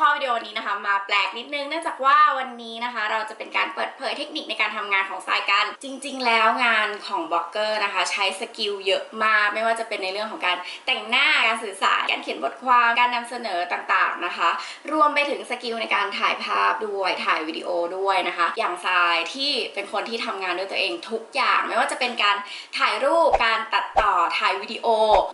ข้อวิดีโอนี้นะคะมาแปลกนิดนึงเนื่องจากว่าวันนี้นะคะ เราจะเป็นการเปิดเผยเทคนิคในการทำงานของสายกัน จริง ๆ แล้วงานของบล็อกเกอร์นะคะ ใช้สกิลเยอะมากไม่ว่าจะเป็นในเรื่องของการแต่งหน้าการสื่อสารการเขียนบทความการนำเสนอต่างๆนะคะ รวมไปถึงสกิลในการถ่ายภาพด้วยถ่ายวิดีโอด้วยนะคะ อย่างทรายที่เป็นคนที่ทำงานด้วยตัวเองทุกอย่าง ไม่ว่าจะเป็นการถ่ายรูปการตัดต่อถ่ายวิดีโอ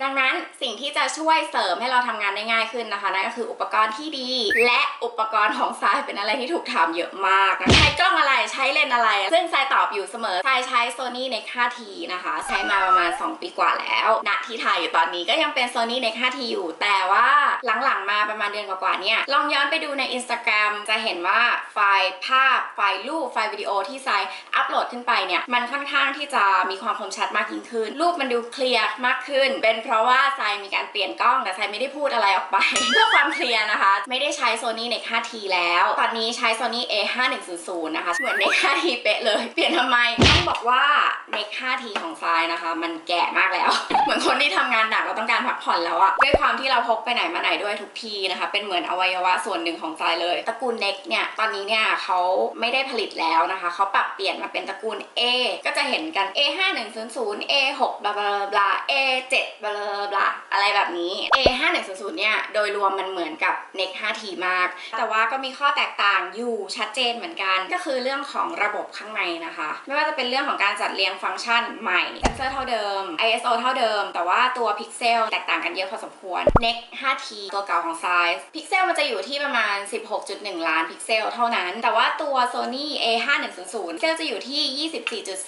ดังนั้นสิ่งที่จะช่วยเสริมให้เราทำงานได้ง่ายขึ้นนะคะนั่นก็คืออุปกรณ์ที่ดีและอุปกรณ์ของทรายเป็นอะไรที่ถูกถามเยอะมากนะใช้กล้องอะไรใช้เลนอะไร ซึ่งทรายตอบอยู่เสมอทรายใช้ Sony n e x 5T นะคะ ใช้มาประมาณ 2 ปีกว่าแล้วณที่ถ่ายอยู่ตอนนี้ก็ยังเป็น Sony n e x 5T อยู่ แต่ว่าหลังๆมาประมาณเดือนกว่าๆเนี่ยลองย้อนไปดูใน Instagram จะเห็นว่าไฟล์ภาพไฟล์รูปไฟล์วิดีโอที่ทรายอัปโหลดขึ้นไปเนี่ยมันค่อนข้างที่จะมีความคมชัดมากยิ่งขึ้น รูปมันดูเคลียร์มากขึ้น เป็นเพราะว่าทรายมีการเปลี่ยนกล้องแต่ทรายไม่ได้พูดอะไรออกไปเพื่อความเคลียร์นะคะ ไม่ได้ใช้ช้ Sony n e x 5T แล้ว ตอนนี้ใช้ Sony A5100 นะคะ เหมือน n e x 5T เป๊ะเลย เปลี่ยนทำไม ต้องบอกว่า n e x 5T ของทรายนะคะ มันแก่มากแล้ว เหมือนคนที่ทำงานหนักเราต้องการพักผ่อนแล้วอะด้วยความที่เราพกไปไหนมาไหนด้วยทุกทีนะคะ เป็นเหมือนอวัยวะส่วนหนึ่งของทรายเลย ตระกูล NEX เนี่ย ตอนนี้เนี่ยเขาไม่ได้ผลิตแล้วนะคะ เขาปรับเปลี่ยนมาเป็นตระกูล A ก็จะเห็นกัน A5100 A6 บลาบลาบลา A7 บลาบลาบลาอะไรแบบนี้ A5100 เนี่ย โดยรวมมันเหมือนกับ n e 5T มาก แต่ว่าก็มีข้อแตกต่างอยู่ชัดเจนเหมือนกัน ก็คือเรื่องของระบบข้างในนะคะ ไม่ว่าจะเป็นเรื่องของการจัดเรียงฟังก์ชันใหม่เซนเซอร์เท่าเดิม ISO เท่าเดิม แต่ว่าตัวพิกเซลแตกต่างกันเยอะพอสมควร NEX 5T ตัวเก่าของ Size พิกเซลมันจะอยู่ที่ประมาณ 16.1 ล้านพิกเซลเท่านั้น แต่ว่าตัว Sony A5100 พิกเซลจะอยู่ที่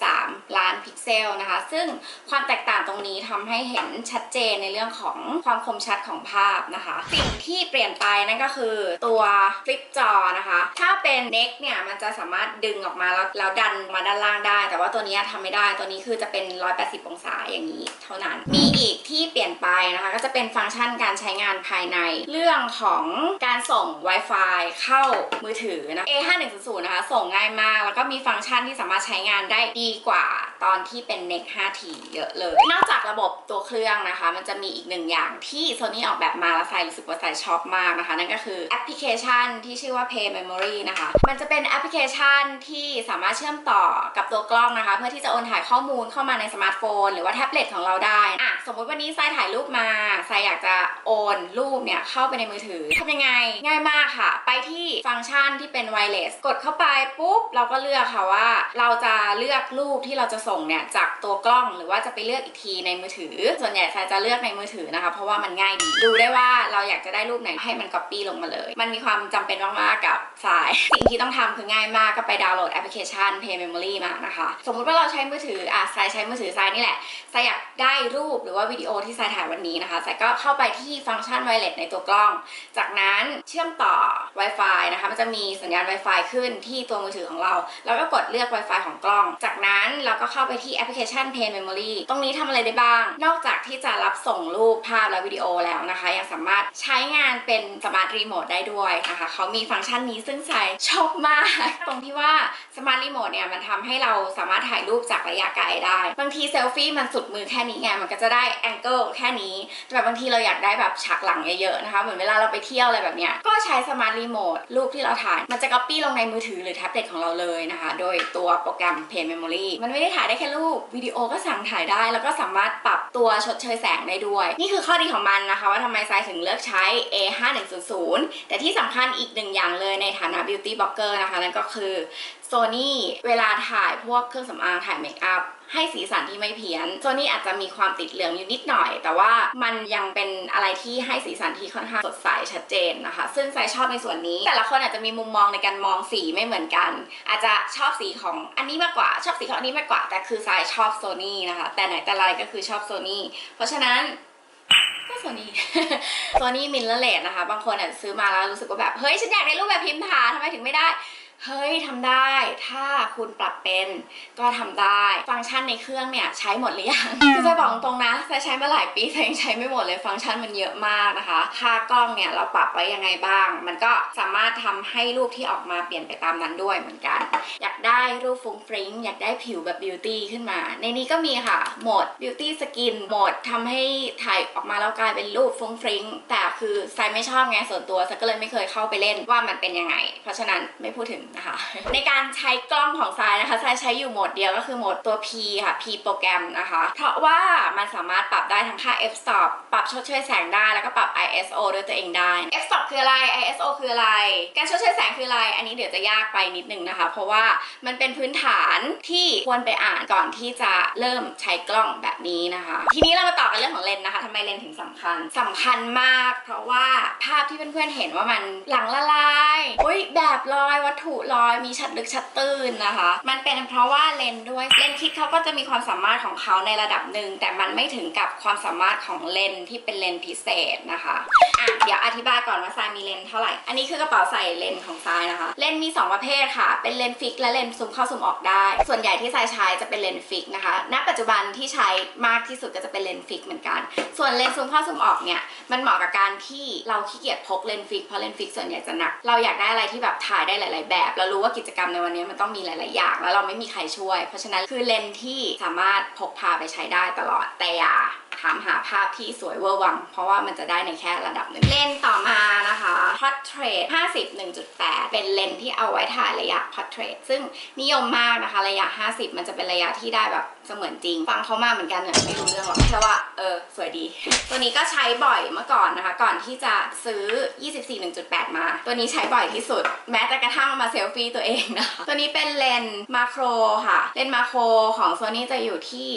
24.3 ล้านพิกเซลนะคะ ซึ่งความแตกต่างตรงนี้ทำให้เห็นชัดเจนในเรื่องของความคมชัดของภาพนะคะ สิ่งที่เปลี่ยนไปนั่นก็คือตัวฟลิปจอนะคะ ถ้าเป็น NEX เนี่ยมันจะสามารถดึงออกมาแล้วแล้วดันมาด้านล่างได้ แต่ว่าตัวนี้ทำไม่ได้ตัวนี้คือจะเป็น 180 องศาอย่างนี้เท่านั้น มีอีกที่เปลี่ยนไปนะคะ ก็จะเป็นฟังก์ชันการใช้งานภายใน เรื่องของการส่ง Wi-Fi เข้ามือถือนะ A5100 นะคะส่งง่ายมาก แล้วก็มีฟังก์ชันที่สามารถใช้งานได้ดีกว่าตอนที่เป็น NEX 5T เยอะเลย นอกจากระบบตัวเครื่องนะคะ มันจะมีอีกหนึ่งอย่างที่ Sony ออกแบบมาแล้วใส่รู้สึกว่าใส่ชอบมากนะคะ นั่นก็คือแอปพลิเคชันที่ชื่อว่า Pay Memory นะคะ มันจะเป็นแอปพลิเคชันที่สามารถเชื่อมต่อกับตัวกล้องนะคะ เพื่อที่จะโอนถ่ายข้อมูลเข้ามาในสมาร์ทโฟน หรือว่าแท็บเล็ตของเราได้อะสมมุติวันนี้ทรายถ่ายรูปมาทรายอยากจะโอนรูปเนี่ยเข้าไปในมือถือทำยังไง ง่ายมากค่ะ ไปที่ฟังก์ชันที่เป็นไวเลสกดเข้าไปปุ๊บเราก็เลือกค่ะว่า เราจะเลือกรูปที่เราจะส่งเนี่ยจากตัวกล้องหรือว่าจะไปเลือกอีกทีในมือถือ ส่วนใหญ่ทรายจะเลือกในมือถือนะคะ เพราะว่ามันง่ายดีดูได้ว่าเราอยากจะได้รูปไหนให้มัน copy ลงมาเลย มันมีความจำเป็นมากๆกับสาย สิ่งที่ต้องทำคือง่ายมากก็ไปดาวน์โหลดแอปพลิเคชัน Pay Memory มานะคะ สมมุติว่าเราใช้มือถืออะทรายใช้มือถือทรายนี่แหละทรายอยากได้รูปหรือว่าวิดีโอที่ทรายถ่ายวันนี้นะคะทรายก็เข้าไปที่ฟังก์ชันไวเลสในตัวกล้อง จากนั้นเชื่อมต่อ Wi-Fi นะคะมันจะมีสัญญาณ Wi-Fi ขึ้นที่ตัวมือถือของเรา แล้วก็กดเลือก Wi-Fi ของกล้อง จากนั้นเราก็เข้าไปที่แอปพลิเคชัน Pay Memory ตรงนี้ทำอะไรได้บ้าง นอกจากที่จะรับส่งรูปภาพและวิดีโอแล้วนะคะ ยังสามารถใช้งานเป็นสมาร์ทรีโมทได้ด้วยนะคะเขามีฟังก์ชันนี้ซึ่งใส่ชอบมาก ตรงที่ว่าสมาร์ทรีโมทเนี่ยมันทำให้เราสามารถถ่ายรูปจากระยะไกลได้ บางทีเซลฟี่มันสุดมือแค่นี้ไงมันก็จะได้แองเกิลแค่นี้ แต่บางทีเราอยากได้แบบฉากหลังเยอะๆนะคะ เหมือนเวลาเราไปเที่ยวอะไรแบบเนี้ยก็ใช้สมาร์ทรีโมทรูปที่เราถ่าย มันจะก๊อปปี้ลงในมือถือหรือแท็บเล็ตของเราเลยนะคะ โดยตัวโปรแกรม Pay Memory มันไม่ได้ถ่ายได้แค่รูปวิดีโอก็สั่งถ่ายได้ แล้วก็สามารถปรับตัวชดเชยแสงได้ด้วย นี่คือข้อดีของมันนะคะ ว่าทำไมทรายถึงเลือกใช้ A5100 แต่ที่สำคัญอีกหนึ่งอย่างเลยในฐานะ beauty blogger นะคะนั่นก็คือ Sony เวลาถ่ายพวกเครื่องสำอางถ่ายเมคอัพให้สีสันที่ไม่เพี้ยนโซนี่อาจจะมีความติดเหลืองอยู่นิดหน่อย แต่ว่ามันยังเป็นอะไรที่ให้สีสันที่ค่อนข้างสดใสชัดเจนนะคะ ซึ่งไซชอบในส่วนนี้ แต่ละคนอาจจะมีมุมมองในการมองสีไม่เหมือนกัน อาจจะชอบสีของอันนี้มากกว่า ชอบสีของอันนี้มากกว่า แต่คือไซชอบโซนี่นะคะ แต่ไหนแต่ไรก็คือชอบโซนี่เพราะฉะนั้น ก็โซนี่โซนี่มินเลเลตนะคะ บางคนอะซื้อมาแล้วรู้สึกว่าแบบ เฮ้ย ฉันอยากได้รูปแบบพิมพ์ถ่าทำไมถึงไม่ได้ เฮ้ยทำได้ ถ้าคุณปรับเป็นก็ทำได้ ฟังก์ชันในเครื่องเนี่ยใช้หมดหรือยังคือจะบอกตรงนะจะใช้มาหลายปีแต่ยังใช้ไม่หมดเลยฟังก์ชันมันเยอะมากนะคะ ค่ากล้องเนี่ยเราปรับไว้ยังไงบ้าง มันก็สามารถทำให้รูปที่ออกมาเปลี่ยนไปตามนั้นด้วยเหมือนกัน อยากได้รูปฟุ้งฟริ้งอยากได้ผิวแบบบิวตี้ขึ้นมา ในนี้ก็มีค่ะโหมดบิวตี้สกินโหมดทำให้ถ่ายออกมาแล้วกลายเป็นรูปฟุ้งฟริ้งแต่คือทรายไม่ชอบไงส่วนตัวทรายก็เลยไม่เคยเข้าไปเล่นว่ามันเป็นยังไง เพราะฉะนั้นไม่พูดถึงนะคะในการใช้กล้องของทรายนะคะทรายใช้อยู่โหมดเดียวก็คือโหมดตัว P ค่ะ P โปรแกรมนะคะ เพราะว่ามันสามารถปรับได้ทั้งค่า f stop ปรับชดเชยแสงได้แล้วก็ปรับ ISO ด้วยตัวเองได้ f stop คืออะไร ISO คืออะไร การชดเชยแสงคืออะไร อันนี้เดี๋ยวจะยากไปนิดนึงนะคะ เพราะว่ามันเป็นพื้นฐานที่ควรไปอ่านก่อนที่จะเริ่มใช้กล้องแบบนี้นะคะ ทีนี้เรามาต่อกันเรื่องของเลนส์นะคะทำไมเลนส์ถึงสำคัญสำคัญมาก เพราะว่าภาพที่เพื่อนๆเห็นว่ามันหลังละลายอุ้ยแบบลอยวัตถุลอยมีชัดลึกชัดตื้นนะคะ มันเป็นเพราะว่าเลนด้วยเลนคิดเขาก็จะมีความสามารถของเขาในระดับหนึ่งแต่มันไม่ถึงกับความสามารถของเลนที่เป็นเลนพิเศษนะคะอะเดี๋ยวอธิบายก่อนว่าทรายมีเลนเท่าไหร่ อันนี้คือกระเป๋าใส่เลนของทรายนะคะ เลนมี 2 ประเภทค่ะ เป็นเลนฟิกและเลนซูมเข้าซูมออกได้ ส่วนใหญ่ที่ทรายใช้จะเป็นเลนฟิกนะคะ ณ ปัจจุบันที่ใช้มากที่สุดก็จะเป็นเลนฟิกเหมือนกัน ส่วนเลนซูมเข้าซูมออกเนี่ย มันเหมาะกับการที่เราขี้เกียจพกเลนฟิกเพราะเลนฟิกส่วนใหญ่จะหนัก เราอยากได้อะไรที่แบบถ่ายได้หลาย ๆ แบบเรารู้ว่ากิจกรรมในวันนี้มันต้องมีหลาย ๆ อย่าง แล้วเราไม่มีใครช่วย เพราะฉะนั้นคือเลนส์ที่สามารถพกพาไปใช้ได้ตลอดแต่อย่าถามหาภาพที่สวยเวอร์วัง เพราะว่ามันจะได้ในแค่ระดับหนึ่งเลนต่อมานะคะ Portrait 50 1.8 เป็นเลนที่เอาไว้ถ่ายระยะ Portrait ซึ่งนิยมมากนะคะระยะ 50 มันจะเป็นระยะที่ได้แบบเสมือนจริง ฟังเขามาเหมือนกันเนี่ยไม่รู้เรื่องหรอกแค่ว่าเออสวยดี ตัวนี้ก็ใช้บ่อยเมื่อก่อนนะคะ ก่อนที่จะซื้อ 24 1.8 มา ตัวนี้ใช้บ่อยที่สุด แม้แต่กระทั่งมาเซลฟี่ตัวเองนะ ตัวนี้เป็นเลนส์มาโครค่ะ เลนส์มาโครของโซนี่จะอยู่ที่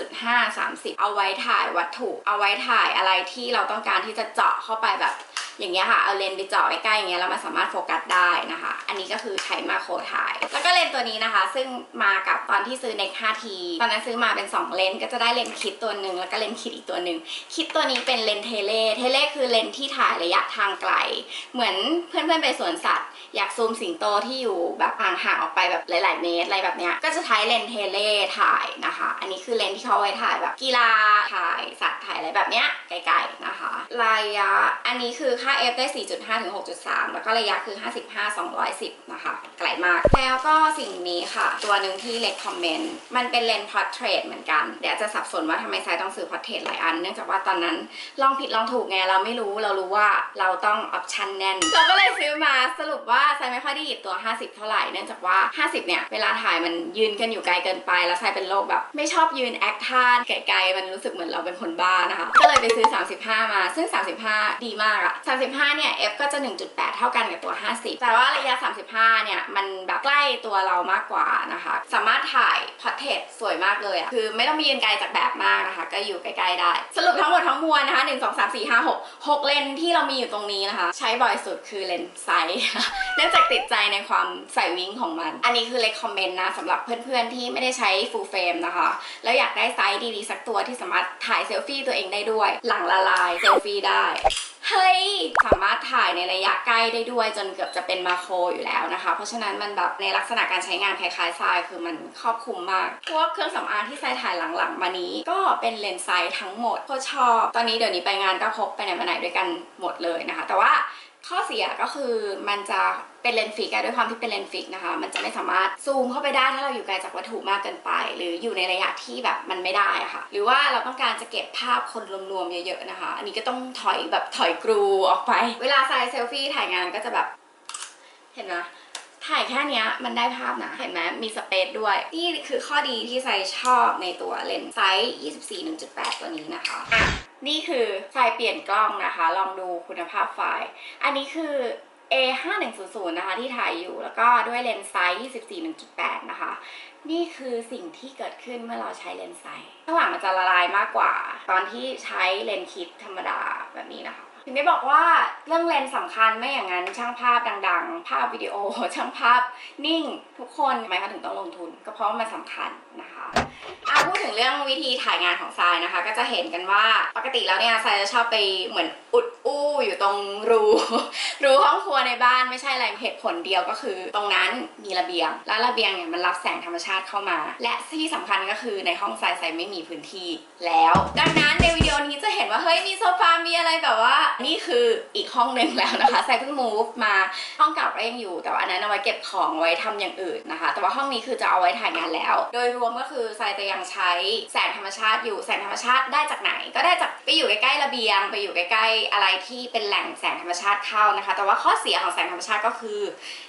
3.5 30 เอาไว้ถ่ายวัตถุ เอาไว้ถ่ายอะไรที่เราต้องการที่จะเจาะเข้าไปแบบอย่างเงี้ยค่ะ เอาเลนส์ไปเจาะใกล้ๆอย่างเงี้ยแล้วมันสามารถโฟกัสได้นะคะ อันนี้ก็คือใช้มาโครถ่าย แล้วก็เลนส์ตัวนี้นะคะ ซึ่งมากับตอนที่ซื้อใน 5T ตอนนั้นซื้อมาเป็น 2 เลนส์ก็จะได้เลนส์คิดตัวหนึ่งแล้วก็เลนส์คิดอีกตัวหนึ่งคิดตัวนี้เป็นเลนส์เทเลเทเลคือเลนส์ที่ถ่ายระยะทางไกล เหมือนเพื่อนๆไปสวนสัตว์อยากซูมสิงโตที่อยู่แบบห่างๆออกไปแบบหลาย ๆ เมตรอะไรแบบเนี้ยก็จะใช้เลนเทเลถ่ายนะคะ อันนี้คือเลนที่เขาไว้ถ่ายแบบกีฬาถ่ายสัตว์ถ่ายอะไรแบบเนี้ยไกลๆนะคะ ระยะอันนี้คือค่า f ได้ 4.5ถึง6.3 แล้วก็ระยะคือ 55 210 นะคะ ไกลมาก แล้วก็สิ่งนี้ค่ะ ตัวหนึ่งที่เล็กคอมเมนต์มันเป็นเลนพอร์เทรตเหมือนกัน เดี๋ยวจะสับสนว่าทำไมไซต้องซื้อพอร์เทรตหลายอัน เนื่องจากว่าตอนนั้นลองผิดลองถูกไงเราไม่รู้เรารู้ว่าเราต้องออปชันแน่นเราก็เลยซื้อมาสรุปว่าไซไม่ค่อยได้หยิบตัวว 50 เท่าไหร่เนื่องจากว่า 50 เนี่ย เวลาถ่ายมันยืนกันอยู่ไกลเกินไป แล้วไซายเป็นโรคแบบ ไม่ชอบยืนแอคท่าไกลๆมันรู้สึกเหมือนเราเป็นคนบ้านะคะ ก็เลยไปซื้อ 35 มา ซึ่ง 35 ดีมากอะ35 เนี่ย F ก็จะ 1.8 เท่ากันกับตัว 50 แต่ว่าระยะ 35 เนี่ย มันแบบใกล้ตัวเรามากกว่านะคะ สามารถถ่ายพอร์เทรตสวยมากเลยอะคือไม่ต้องมียืนไกลจากแบบมากนะคะ ก็อยู่ใกล้ๆได้ สรุปทั้งหมดทั้งมวลนะคะ1 2 3 4 5 6 6 เลนที่เรามีอยู่ตรงนี้นะคะ ใช้บ่อยสุดคือเลนส์ไซส์เนื่องจากติดใจในความใส่วิ้งของมัน อันนี้คือเลคคอมเมนต์นะสำหรับเพื่อนๆที่ไม่ได้ใช้ full frame นะคะ แล้วอยากได้ไซส์ดีๆ สักตัวที่สามารถถ่ายเซลฟี่ตัวเองได้ด้วย หลังละลายเซลฟี่ได้เฮ้ยสามารถถ่ายในระยะใกล้ได้ด้วยจนเกือบจะเป็นมาโครอยู่แล้วนะคะ เพราะฉะนั้นมันแบบในลักษณะการใช้งานคล้ายๆทรายคือมันครอบคลุมมาก พวกเครื่องสำอางที่ทรายถ่ายหลังๆมานี้ ก็เป็นเลนส์ไซส์ทั้งหมดโคตรชอบ ตอนนี้เดี๋ยวนี้ไปงานก็พกไปไหนมาไหนด้วยกันหมดเลยนะคะ แต่ว่า ข้อเสียก็คือมันจะเป็นเลนส์ฟิกด้วยความที่เป็นเลนส์ฟิกนะคะ มันจะไม่สามารถซูมเข้าไปได้ถ้าเราอยู่ไกลจากวัตถุมากเกินไป หรืออยู่ในระยะที่แบบมันไม่ได้ะค่ะ หรือว่าเราต้องการจะเก็บภาพคนรวมๆเยอะๆนะคะ อันนี้ก็ต้องถอยแบบถอยกรูออกไป เวลาใส่เซลฟี่ถ่ายงานก็จะแบบ เห็นไหม ถ่ายแค่เนี้ยมันได้ภาพนะ เห็นไหมมีสเปซด้วย นี่คือข้อดีที่ไซชอบในตัวเลนส์ไซส์ 24 1.8 ตัวนี้นะคะอะนี่คือไฟล์เปลี่ยนกล้องนะคะ ลองดูคุณภาพไฟล์ อันนี้คือ A 5 1 0 0 นะคะที่ถ่ายอยู่ แล้วก็ด้วยเลนส์ไซส์ 24 1.8 นะคะ นี่คือสิ่งที่เกิดขึ้นเมื่อเราใช้เลนส์ไซส์ ข้างหลังมันจะละลายมากกว่า ตอนที่ใช้เลนส์คิดธรรมดาแบบนี้นะคะ ถึงไม่บอกว่าเรื่องเลนส์สำคัญไม่อย่างนั้นช่างภาพดังๆ ภาพวิดีโอช่างภาพนิ่งทุกคนทำไมเขาถึงต้องลงทุน ก็เพราะมันสำคัญนะคะ อะพูดถึงเรื่องวิธีถ่ายงานของทรายนะคะ ก็จะเห็นกันว่าปกติแล้วเนี่ยทรายจะชอบไปเหมือนอุดอู้อยู่ตรงรูรูห้องครัวในบ้านไม่ใช่อะไรเหตุผลเดียวก็คือ ตรงนั้นมีระเบียง แล้วระเบียงเนี่ยมันรับแสงธรรมชาติเข้ามา และที่สำคัญก็คือในห้องทรายทรายไม่มีพื้นที่แล้ว ดังนั้นในวิดีโอนี้จะเห็นว่าเฮ้ยมีโซฟามีอะไรแบบว่า นี่คืออีกห้องหนึ่งแล้วนะคะทรายเพิ่ง move มาห้องเก่าก็ยังอยู่ แต่ว่าอันนั้นเอาไว้เก็บของไว้ทำอย่างอื่นนะคะ แต่ว่าห้องนี้คือจะเอาไว้ถ่ายงานแล้ว โดยรวมก็คือทรายจะยังใช้แสงธรรมชาติอยู่แสงธรรมชาติได้จากไหน ก็ได้จากไปอยู่ใกล้ๆระเบียง ไปอยู่ใกล้ๆอะไรที่เป็นแหล่งแสงธรรมชาติเข้านะคะ แต่ว่าข้อเสียของแสงธรรมชาติก็คือ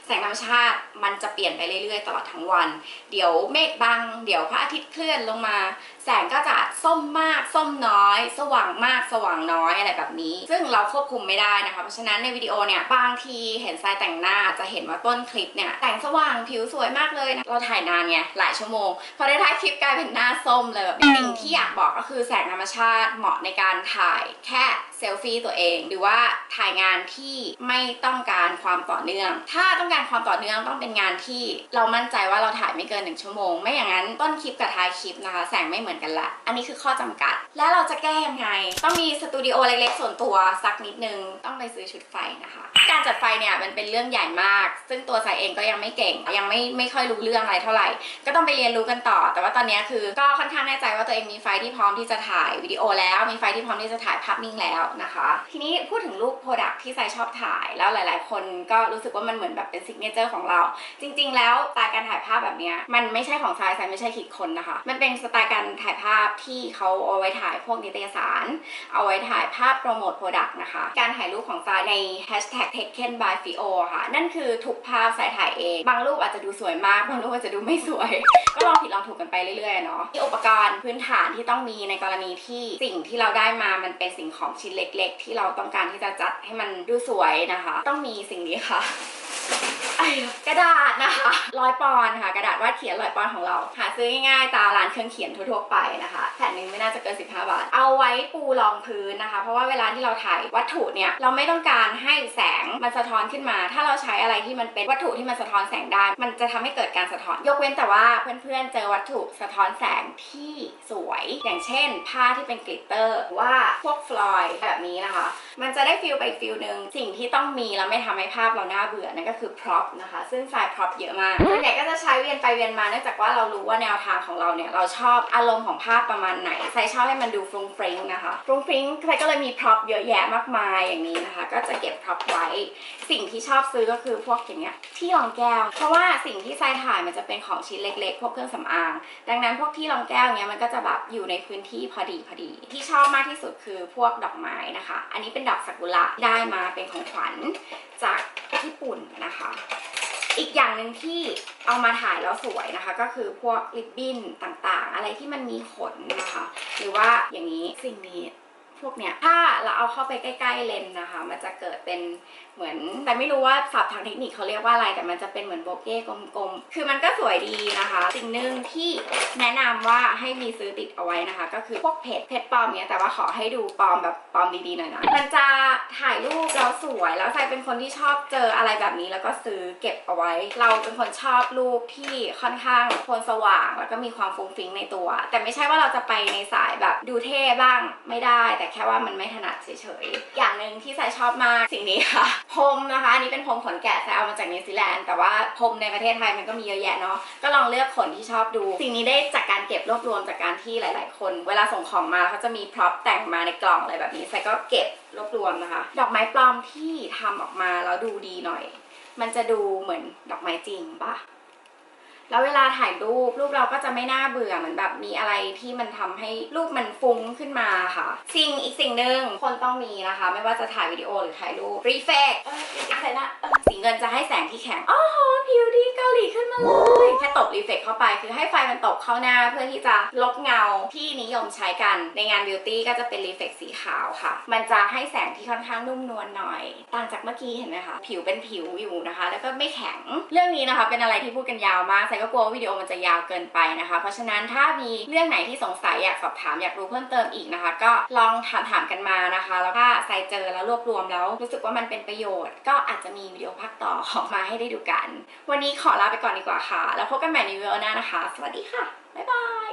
แสงธรรมชาติมันจะเปลี่ยนไปเรื่อยๆ ตลอดทั้งวัน เดี๋ยวเมฆบัง เดี๋ยวพระอาทิตย์เคลื่อนลงมา แสงก็จะส้มมากส้มน้อย สว่างมากสว่างน้อยอะไรแบบนี้ ซึ่งเราควบคุมไม่ได้นะคะเพราะฉะนั้นในวิดีโอเนี่ยบางทีเห็นทรายแต่งหน้าจะเห็นว่าต้นคลิปเนี่ยแต่งสว่างผิวสวยมากเลยนะเราถ่ายนานไงหลายชั่วโมงพอได้ท้ายคลิปกลายเป็นหน้าส้มเลยแบบสิ่งที่อยากบอกก็คือแสงธรรมชาติเหมาะในการถ่ายแค่ ซลฟี่ตัวเอง หรือว่าถ่ายงานที่ไม่ต้องการความต่อเนื่อง ถ้าต้องการความต่อเนื่องต้องเป็นงานที่เรามั่นใจว่าเราถ่ายไม่เกินหนึ่งชั่วโมง ไม่อย่างนั้นต้นคลิปกับท้ายคลิปนะคะแสงไม่เหมือนกันละ อันนี้คือข้อจำกัด แล้วเราจะแก้ยังไง ต้องมีสตูดิโอเล็กๆส่วนตัวสักนิดนึง ต้องไปซื้อชุดไฟนะคะ การจัดไฟเนี่ยมันเป็นเรื่องใหญ่มาก ซึ่งตัวสายเองก็ยังไม่เก่ง ยังไม่ไม่ค่อยรู้เรื่องอะไรเท่าไหร่ ก็ต้องไปเรียนรู้กันต่อ แต่ว่าตอนนี้คือก็ค่อนข้างแน่ใจว่าตัวเองมีไฟที่พร้อมที่จะถ่ายวิดีโอแล้ว มีไฟที่พร้อมที่จะถ่ายภาพนิ่งแล้วนะคะ ทีนี้พูดถึงรูปโปรดักที่ไซชอบถ่ายแล้วหลาย ๆ คนก็รู้สึกว่ามันเหมือนแบบเป็นซิกเนเจอร์ของเรา จริง ๆ แล้วสไตล์การถ่ายภาพแบบนี้มันไม่ใช่ของทรายทรายไม่ใช่คิดคนนะคะ มันเป็นสไตล์การถ่ายภาพที่เขาเอาไว้ถ่ายพวกนิตยสาร เอาไว้ถ่ายภาพโปรโมทโปรดักนะคะ การถ่ายรูปของทรายใน hashtag taken by Fio ค่ะ นั่นคือทุกภาพทรายถ่ายเอง บางรูปอาจจะดูสวยมาก บางรูปอาจจะดูไม่สวย ก็ลองผิดลองถูกกันไปเรื่อย ๆ เนาะมีอุปกรณ์พื้นฐานที่ต้องมีในกรณีที่สิ่งที่เราได้มามันเป็นสิ่งของชิ้นเล็กล็ก ๆ ที่เราต้องการที่จะจัดให้มันดูสวยนะคะ ต้องมีสิ่งนี้ค่ะ กระดาษนะคะร้อยปอนค่ะ กระดาษวาดเขียนร้อยปอนของเรา หาซื้อง่ายๆตามร้านเครื่องเขียนทั่วๆไปนะคะ แผ่นหนึ่งไม่น่าจะเกิน 15 บาท เอาไว้ปูรองพื้นนะคะ เพราะว่าเวลาที่เราถ่ายวัตถุเนี่ยเราไม่ต้องการให้แสงมันสะท้อนขึ้นมา ถ้าเราใช้อะไรที่มันเป็นวัตถุที่มันสะท้อนแสงได้ มันจะทำให้เกิดการสะท้อน ยกเว้นแต่ว่าเพื่อนๆเจอวัตถุสะท้อนแสงที่สวย อย่างเช่น ผ้าที่เป็นกลิตเตอร์หรือว่าพวกฟลอยด์แบบนี้นะคะมันจะได้ฟิลไปฟิลหนึ่งสิ่งที่ต้องมีแล้วไม่ทำให้ภาพเราหน่าเบื่อนั่นก็คือพร็อพนะคะ ซึ่งสายพร็อพเยอะมากส่วนใหญ่ก็จะใช้เวียนไปเวียนมาเนื่องจากว่าเรารู้ว่าแนวทางของเราเนี่ยเราชอบอารมณ์ของภาพประมาณไหนใส่ชอบให้มันดูฟรุ้งฟริ้งนะคะฟรุ้งฟริ้งใครก็เลยมีพร็อพเยอะแยะมากมายอย่างนี้นะคะ ก็จะเก็บพร็อพไว้ สิ่งที่ชอบซื้อก็คือพวกอย่างเงี้ยที่รองแก้ว เพราะว่าสิ่งที่ทรายถ่ายมันจะเป็นของชิ้นเล็ก ๆ พวกเครื่องสำอาง ดังนั้นพวกที่รองแก้วเนี้ยมันก็จะแบบอยู่ในพื้นที่พอดีพอดี ที่ชอบมากที่สุดคือพวกดอกไม้นะคะ อันนี้เป็นดอกซากุระได้มาเป็นของขวัญจากญี่ปุ่นนะคะ อีกอย่างหนึ่งที่เอามาถ่ายแล้วสวยนะคะ ก็คือพวกริบบิ้นต่างๆ อะไรที่มันมีขนนะคะ หรือว่าอย่างนี้สิ่งนี้ พวกเนี้ยถ้าเราเอาเข้าไปใกล้ ๆเลนนะคะ มันจะเกิดเป็นเหมือน แต่ไม่รู้ว่าศัพท์ทางเทคนิคเขาเรียกว่าอะไร แต่มันจะเป็นเหมือนโบเก้กลมๆ คือมันก็สวยดีนะคะ สิ่งหนึ่งที่แนะนำว่าให้มีซื้อติดเอาไว้นะคะ ก็คือพวกเพจเพจปลอมเนี้ยแต่ว่าขอให้ดูปลอมแบบปลอมดีๆหน่อยนะมันจะถ่ายรูปแล้วสวยแล้วใครเป็นคนที่ชอบเจออะไรแบบนี้ แล้วก็ซื้อเก็บเอาไว้ เราเป็นคนชอบรูปที่ค่อนข้างโทนสว่าง แล้วก็มีความฟุ้งฟิ้งในตัว แต่ไม่ใช่ว่าเราจะไปในสายแบบดูเท่บ้างไม่ได้แต่แค่ว่ามันไม่ถนัดเฉยๆ อย่างหนึ่งที่ใส่ชอบมากสิ่งนี้ค่ะพรมนะคะอันนี้เป็นพรมขนแกะใส่เอามาจากนิวซีแลนด์แต่ว่าพรมในประเทศไทยมันก็มีเยอะแยะเนาะก็ลองเลือกขนที่ชอบดู สิ่งนี้ได้จากการเก็บรวบรวมจากการที่หลาย ๆ คน เวลาส่งของมาเขาจะมีพร็อพแต่งมาในกล่องอะไรแบบนี้ใส่ก็เก็บรวบรวมนะคะ ดอกไม้ปลอมที่ทำออกมาแล้วดูดีหน่อย มันจะดูเหมือนดอกไม้จริงปะ แล้วเวลาถ่ายรูปรูปเราก็จะไม่น่าเบื่อเหมือนแบบมีอะไรที่มันทำให้รูปมันฟุ้งขึ้นมาค่ะ สิ่งอีกสิ่งหนึ่งคนต้องมีนะคะ ไม่ว่าจะถ่ายวิดีโอหรือถ่ายรูปรีเฟกเออรีเฟกนะสีเงินจะให้แสงที่แข็งอ๋อผิผิวดีเกาหลีขึ้นมาเลยแค่ตบรีเฟกเข้าไปคือให้ไฟมันตกเข้าหน้าเพื่อที่จะลบเงาที่นิยมใช้กันในงานบิวตี้ก็จะเป็นรีเฟกสีขาวค่ะ มันจะให้แสงที่ค่อนข้างนุ่มนวลหน่อย ต่างจากเมื่อกี้เห็นไหมคะผิวเป็นผิวอยู่นะคะ แล้วก็ไม่แข็งเรื่องนี้นะคะ เป็นอะไรที่พูดกันยาวมากใส่ก็กลัววิดีโอมันจะยาวเกินไปนะคะ เพราะฉะนั้นถ้ามีเรื่องไหนที่สงสัยอยากสอบถามอยากรู้เพิ่มเติมอีกนะคะ ก็ลองถามถามๆกันมานะคะ แล้วถ้าใส่เจอแล้วรวบรวมแล้ว รู้สึกว่ามันเป็นประโยชน์ ก็อาจจะมีวิดีโอภาคต่อออกมาให้ได้ดูกัน วันนี้ขอลาไปก่อนดีกว่าค่ะ แล้วพบกันใหม่ในวิดีโอหน้านะคะ สวัสดีค่ะบ๊ายบาย